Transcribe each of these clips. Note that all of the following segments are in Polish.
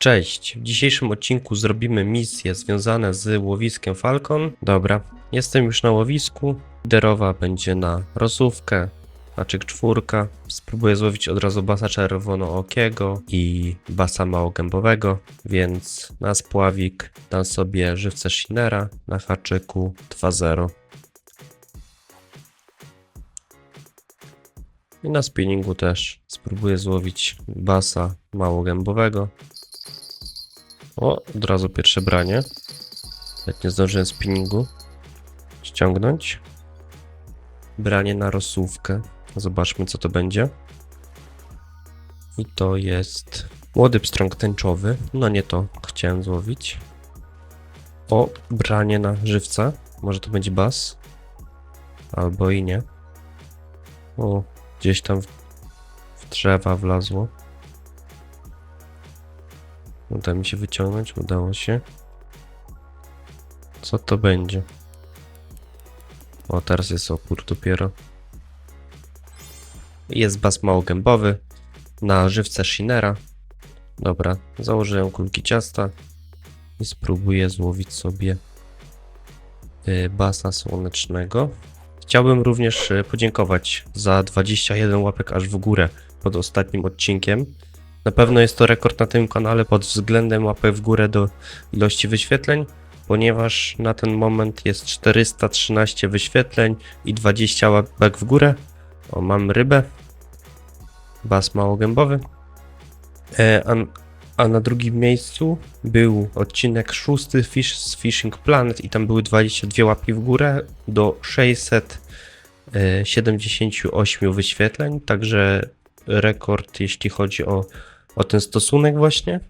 Cześć, w dzisiejszym odcinku zrobimy misje związane z łowiskiem Falcon. Dobra, jestem już na łowisku. Liderowa będzie na rosówkę, haczyk czwórka. Spróbuję złowić od razu basa czerwonookiego i basa małogębowego, więc na spławik dam sobie żywce Shinera na haczyku 2-0. I na spinningu też spróbuję złowić basa małogębowego. O, od razu pierwsze branie. Jak nie zdążyłem spinningu ściągnąć. Branie na rosówkę. Zobaczmy co to będzie. I to jest młody pstrąg tęczowy. No nie to chciałem złowić. O, branie na żywca. Może to będzie bas. Albo i nie. O, gdzieś tam w, w drzewa wlazło. Uda mi się wyciągnąć, udało się. Co to będzie? O, teraz jest opór dopiero. Jest bas małogębowy na żywce Shinera. Dobra, założyłem kulki ciasta i spróbuję złowić sobie y, basa słonecznego. Chciałbym również y, podziękować za 21 łapek aż w górę pod ostatnim odcinkiem. Na pewno jest to rekord na tym kanale pod względem łapek w górę do ilości wyświetleń, ponieważ na ten moment jest 413 wyświetleń i 20 łapek w górę. O, mam rybę. Bas małogębowy. E, a, a na drugim miejscu był odcinek szósty Fish z Fishing Planet i tam były 22 łapki w górę do 678 wyświetleń, także rekord jeśli chodzi o o ten stosunek właśnie.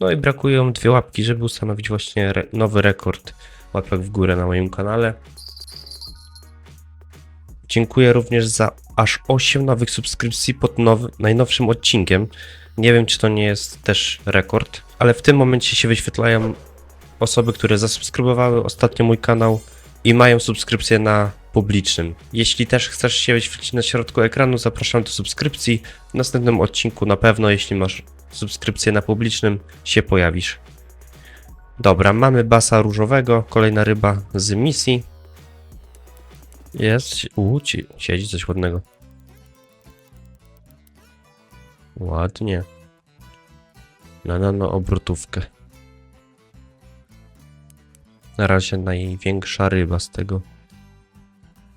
No i brakują dwie łapki, żeby ustanowić właśnie re nowy rekord łapek w górę na moim kanale. Dziękuję również za aż 8 nowych subskrypcji pod nowy, najnowszym odcinkiem. Nie wiem, czy to nie jest też rekord, ale w tym momencie się wyświetlają osoby, które zasubskrybowały ostatnio mój kanał i mają subskrypcję na publicznym. Jeśli też chcesz się wyświetlić na środku ekranu, zapraszam do subskrypcji. W następnym odcinku na pewno, jeśli masz subskrypcję na publicznym, się pojawisz. Dobra, mamy basa różowego, kolejna ryba z misji. Jest, u, ci, siedzi coś ładnego. Ładnie. Na nano obrotówkę. Na razie największa ryba z tego,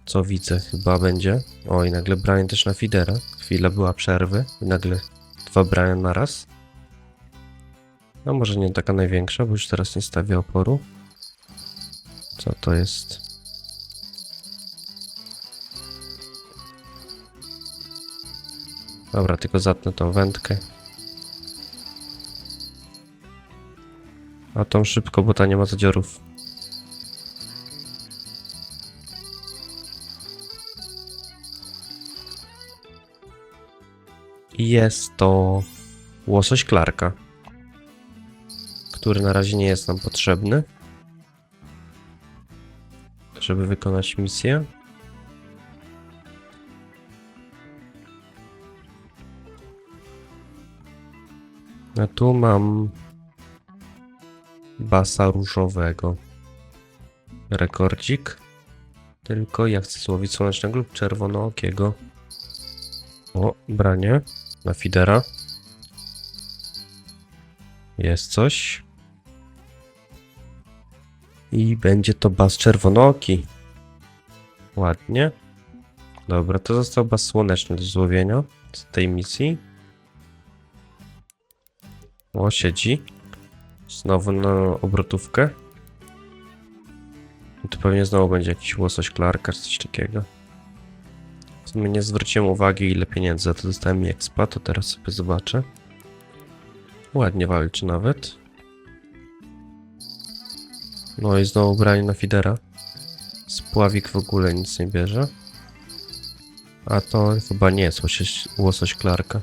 co widzę, chyba będzie. O, i nagle branie też na fidera. Chwila była przerwy, i nagle dwa brania na raz. No, może nie taka największa, bo już teraz nie stawię oporu. Co to jest? Dobra, tylko zatnę tą wędkę. A tą szybko, bo ta nie ma zadziorów. Jest to łosoś Clarka, który na razie nie jest nam potrzebny, żeby wykonać misję. A tu mam basa różowego. Rekordzik. Tylko ja chcę złowić słonecznego lub czerwonookiego. O, branie na fidera. Jest coś. I będzie to bas czerwonooki. Ładnie. Dobra, to został bas słoneczny do złowienia z tej misji. O, siedzi. Znowu na obrotówkę. I tu pewnie znowu będzie jakiś łosoś klarka coś takiego. Sumie nie zwróciłem uwagi ile pieniędzy za to dostałem expa, to teraz sobie zobaczę. Ładnie walczy nawet. No i znowu branie na fidera. Spławik w ogóle nic nie bierze. A to chyba nie jest łosoś, łosoś klarka.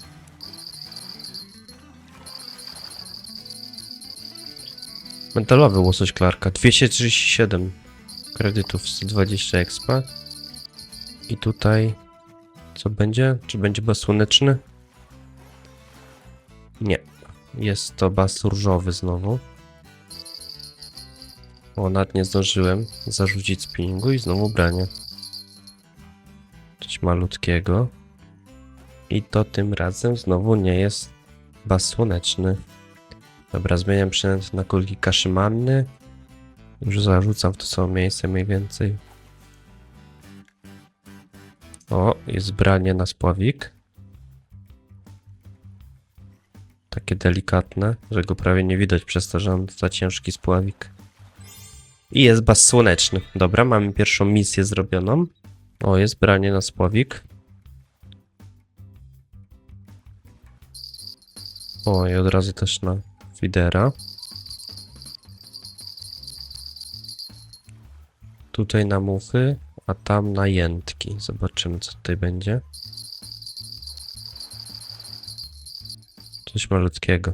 Metalowy łosoś klarka. 237 kredytów, 120 expa. I tutaj co będzie? Czy będzie bezsłoneczny? Nie. Jest to bas różowy znowu. O, nie zdążyłem zarzucić spinningu i znowu branie. Coś malutkiego. I to tym razem znowu nie jest bas słoneczny. Dobra, zmieniam przynęt na kulki kaszymanny. Już zarzucam w to samo miejsce mniej więcej. O, jest branie na spławik. Takie delikatne, że go prawie nie widać przez to, że on za ciężki spławik. I jest bas słoneczny. Dobra, mamy pierwszą misję zrobioną. O, jest branie na spławik. O, i od razu też na widera. Tutaj na muchy, a tam na jętki. Zobaczymy, co tutaj będzie. Coś malutkiego.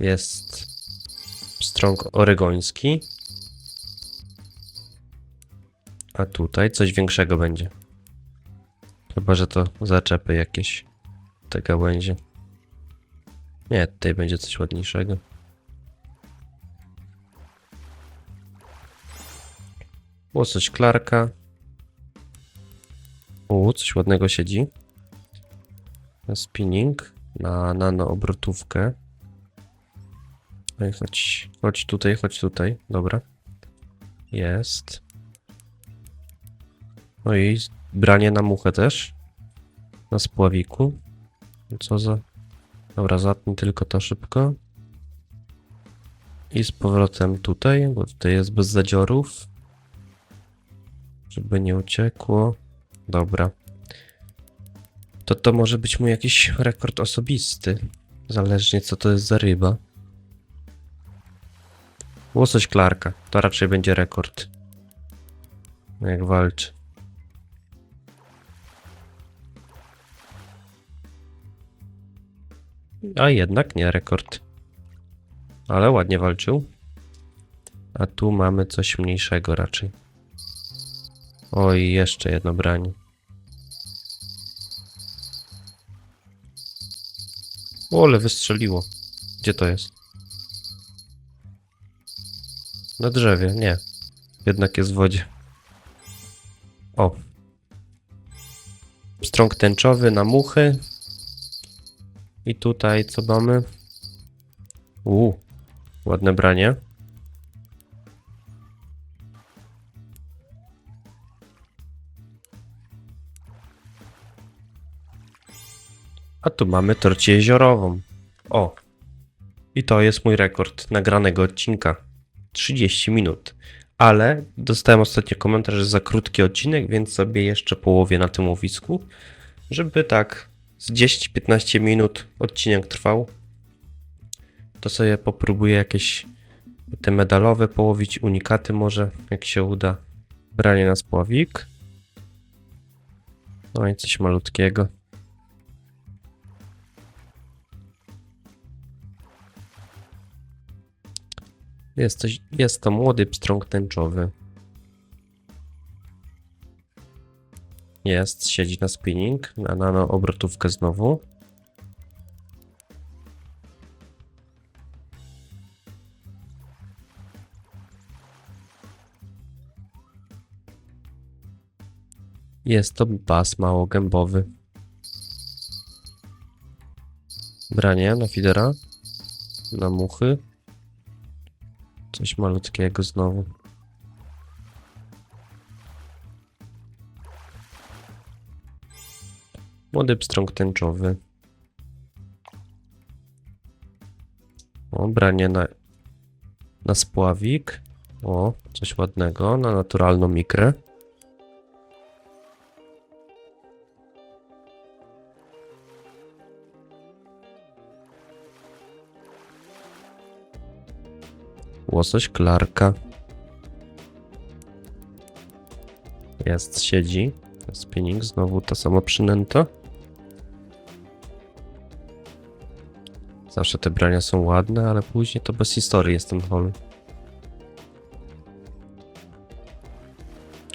Jest pstrąg oregoński. A tutaj coś większego będzie. Chyba, że to zaczepy jakieś. Te gałęzie. Nie, tutaj będzie coś ładniejszego. Łosoś klarka. U, coś ładnego siedzi. Na spinning, na nano obrotówkę. Chodź, chodź tutaj, chodź tutaj. Dobra. Jest. No i branie na muchę też. Na spławiku. Co za... Dobra, zatnij tylko to szybko. I z powrotem tutaj, bo tutaj jest bez zadziorów. Żeby nie uciekło. Dobra. To to może być mój jakiś rekord osobisty. Zależnie co to jest za ryba. Łosoś klarka. To raczej będzie rekord. Jak walczy. A jednak nie rekord. Ale ładnie walczył. A tu mamy coś mniejszego raczej. Oj, jeszcze jedno branie. O, ale wystrzeliło. Gdzie to jest? Na drzewie, nie. Jednak jest w wodzie. O. Strąg tęczowy na muchy. I tutaj co mamy? Uuu, ładne branie. A tu mamy torcie jeziorową. O. I to jest mój rekord nagranego odcinka. 30 minut. Ale dostałem ostatnio komentarz, że za krótki odcinek, więc sobie jeszcze połowię na tym łowisku, żeby tak z 10-15 minut odcinek trwał. To sobie popróbuję jakieś te medalowe połowić, unikaty może, jak się uda. Branie na spławik. No i coś malutkiego. Jest, coś, jest to młody pstrąg tęczowy. Jest, siedzi na spinning, na nano obrotówkę znowu. Jest to bas małogębowy. Branie na fidera. Na muchy. Coś malutkiego znowu. Młody pstrąg tęczowy. Branie na, na spławik. O, coś ładnego. Na naturalną mikrę. Łosoś klarka. Jest, siedzi. Spinning, znowu to samo przynęto. Zawsze te brania są ładne, ale później to bez historii jest ten hol.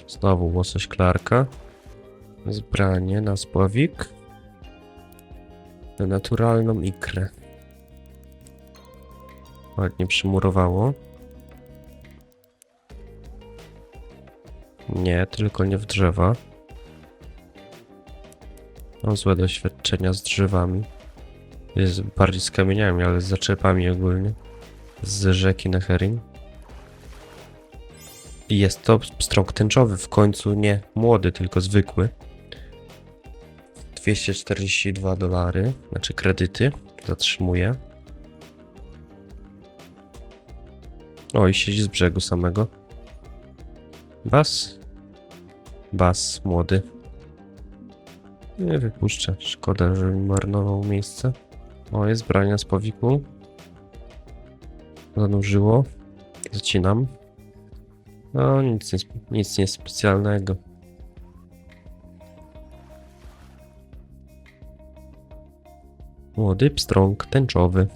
Znowu łosoś klarka. Zbranie na spławik. Na naturalną ikrę. Ładnie przymurowało. Nie, tylko nie w drzewa. Mam złe doświadczenia z drzewami. Jest bardziej z kamieniami, ale z zaczepami ogólnie. Z rzeki Neherim. I jest to pstrąg tęczowy, w końcu nie młody, tylko zwykły. 242 dolary, znaczy kredyty, zatrzymuję. O, i siedzi z brzegu samego. Bas. Bas, młody. Nie wypuszczę. Szkoda, że marnował miejsce. O, jest brania z powiku. Zanurzyło. Zacinam. No, nic nic nie specjalnego. Młody pstrąg tęczowy.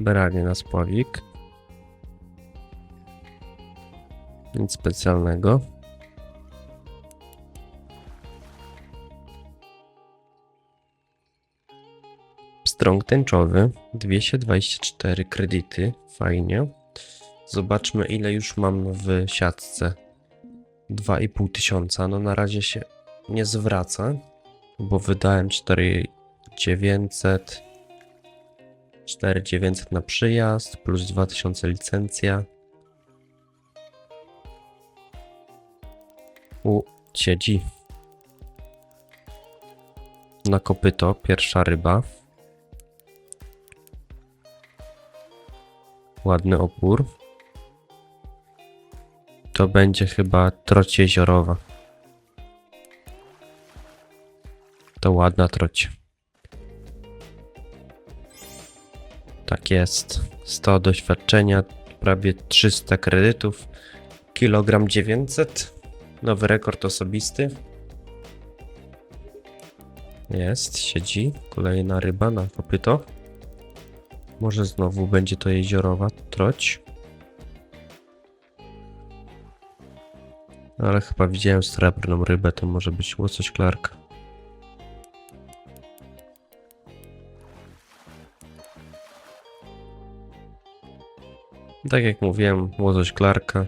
Branie na spławik. Nic specjalnego. Pstrąg tęczowy. 224 kredyty. Fajnie. Zobaczmy ile już mam w siatce. 2,5 tysiąca. No na razie się nie zwraca, bo wydałem 4,900. 4,900 na przyjazd plus 2000 licencja. U, siedzi. Na kopyto, pierwsza ryba. Ładny opór. To będzie chyba troć jeziorowa. To ładna troć. Tak jest. 100 doświadczenia, prawie 300 kredytów, kilogram 900. Nowy rekord osobisty. Jest, siedzi. Kolejna ryba na kopyto. Może znowu będzie to jeziorowa troć. Ale chyba widziałem srebrną rybę, to może być łosoś klarka. Tak jak mówiłem, łosoś klarka.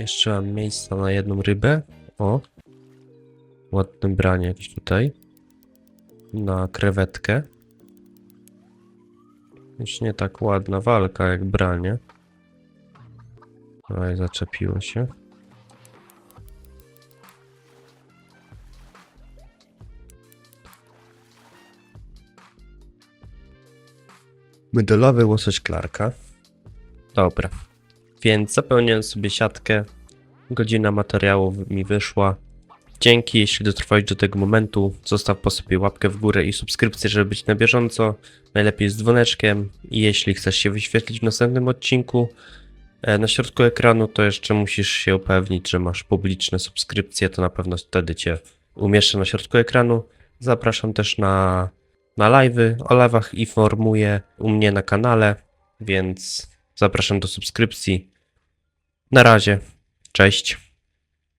Jeszcze mam miejsca na jedną rybę. O. Ładne branie jakieś tutaj. Na krewetkę. Już nie tak ładna walka jak branie. Oj, zaczepiło się. Mydolowy łosoś klarka. Dobra. Więc zapełniłem sobie siatkę. Godzina materiału mi wyszła. Dzięki, jeśli dotrwałeś do tego momentu. Zostaw po sobie łapkę w górę i subskrypcję, żeby być na bieżąco. Najlepiej z dzwoneczkiem. I jeśli chcesz się wyświetlić w następnym odcinku, e, na środku ekranu, to jeszcze musisz się upewnić, że masz publiczne subskrypcje, to na pewno wtedy Cię umieszczę na środku ekranu. Zapraszam też na, na live'y, o live'ach informuję u mnie na kanale, więc zapraszam do subskrypcji. Na razie, cześć.